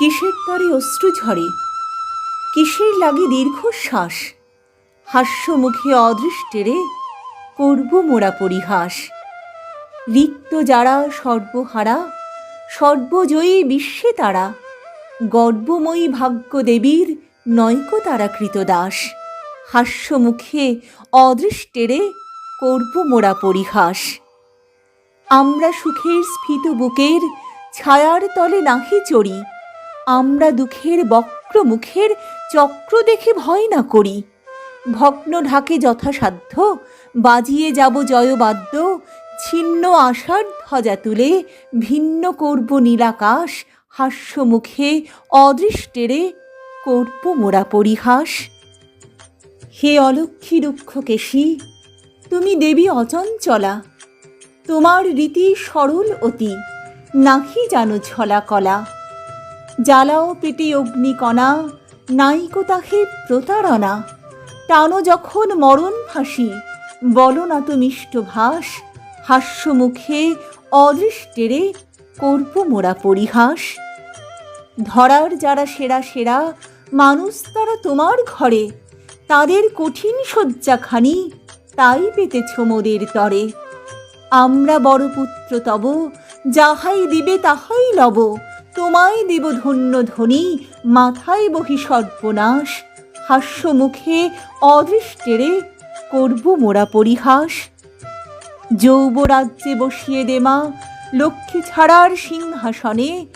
কিসের তরে অশ্রু ঝরে? কিসের লাগে দীর্ঘশ্বাস? হাস্যমুখে অদৃষ্টেরে করব মোরা পরিহাস। রিক্ত যারা সর্বহারা, সর্বজয়ী বিশ্বে তারা। গর্বময়ী ভাগ্য দেবীর নৈক তারা কৃতদাস। হাস্যমুখে অদৃষ্টেরে করব মোরা পরিহাস। আমরা সুখের স্ফীত বুকের ছায়ার তলে নাহি চড়ি। আমরা দুঃখের বক্র মুখের চক্র দেখে ভয় না করি। ভগ্ন ঢাকে যথাসাধ্য, বাজিয়ে যাব জয়বাদ্য, ছিন্ন আশার ধ্বজা তুলে ভিন্ন করব নীলাকাশ, হাস্যমুখে অদৃষ্টেরে করব মোরা পরিহাস। হে অলক্ষী দুঃখ কেশী, তুমি দেবী অচঞ্চলা, তোমার রীতি সরল অতি, নাহি জানো ছলা কলা। জ্বালাও পেটে অগ্নিকণা নাইকো তাহে প্রতারণা। টানো যখন মরণ ফাঁসি, বলো না তো মিষ্ট ভাস হাস্যমুখে অদৃষ্টেরে করব মোরা পরিহাস। ধরার যারা সেরা সেরা, মানুষ তারা তোমার ঘরে। তাদের কঠিন শয্যাখানি তাই পেতেছ মোদের তরে। আমরা বড় পুত্র তব, যাহাই দিবে তাহাই লব। তোমায় দেব ধন্য ধ্বনি, মাথায় বহি সর্বনাশ। হাস্যমুখে অদৃষ্টেরে করব মোরা পরিহাস। যৌবরাজ্যে বসিয়ে দেমা লক্ষ্মী ছাড়ার সিংহাসনে।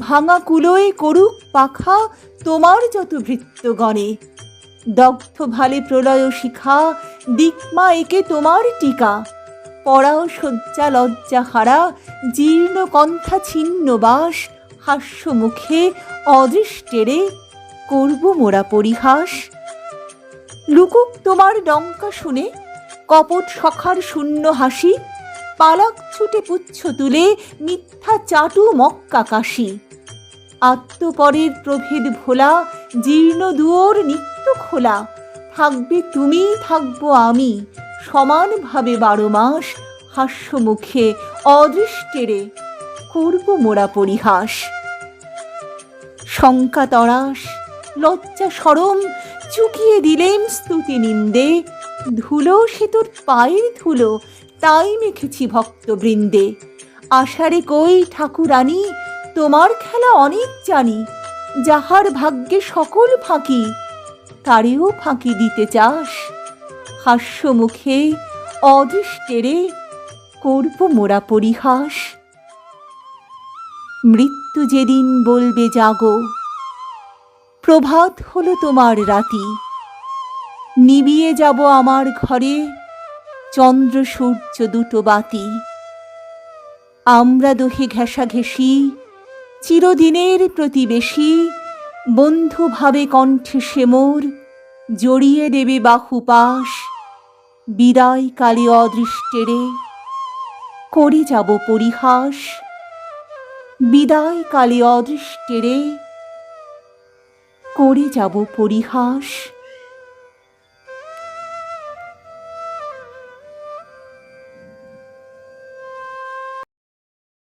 ভাঙা কুলোয় করুক পাখা তোমার যত ভৃত্যগণে। দগ্ধ ভালে প্রলয় শিখা দিকমা একে তোমার টিকা। পড়াও শয্যা লজ্জা হারা, জীর্ণ কণ্ঠা ছিন্ন বাস। হাস্যমুখে, অদৃষ্টেরে, করব মোরা পরিহাস। লুকুক তোমার ডঙ্কা শুনে, কপট সখার শূন্য হাসি, পালাক ছুটে পুচ্ছ তুলে, মিথ্যা চাটু মক্কা কাশি। আত্মপরের প্রভেদ ভোলা, জীর্ণ দুয়োর নিত্য খোলা, থাকবে তুমি, থাকব আমি, সমানভাবে বারো মাস হাস্যমুখে, অদৃষ্টেরে। করব মোরা পরিহাস। শঙ্কা তরাস, লজ্জা সরম চুকিয়ে দিলেন স্তুতি নিন্দে। ধুলো সেতুর পায়ের ধুলো, তাই মেখেছি ভক্তবৃন্দে। আষাঢ়ে কই ঠাকুরানী, তোমার খেলা অনেক জানি, যাহার ভাগ্যে সকল ফাঁকি, তারেও ফাঁকি দিতে চাস। হাস্যমুখে অদৃষ্টেরে করব মোরা পরিহাস। মৃত্যু যেদিন বলবে, জাগো। প্রভাত হলো তোমার রাতি। নিবিয়ে যাব আমার ঘরে, চন্দ্র সূর্য দুটো বাতি। আমরা দোহে ঘেঁষাঘেঁষি, চিরদিনের প্রতিবেশী, বন্ধুভাবে কণ্ঠে সে মোর, জড়িয়ে দেবে বাহুপাশ বিদায় কালে অদৃষ্টেরে। করে যাব পরিহাস। বিদায় কালী অদৃষ্টেরে। করে যাব পরিহাস।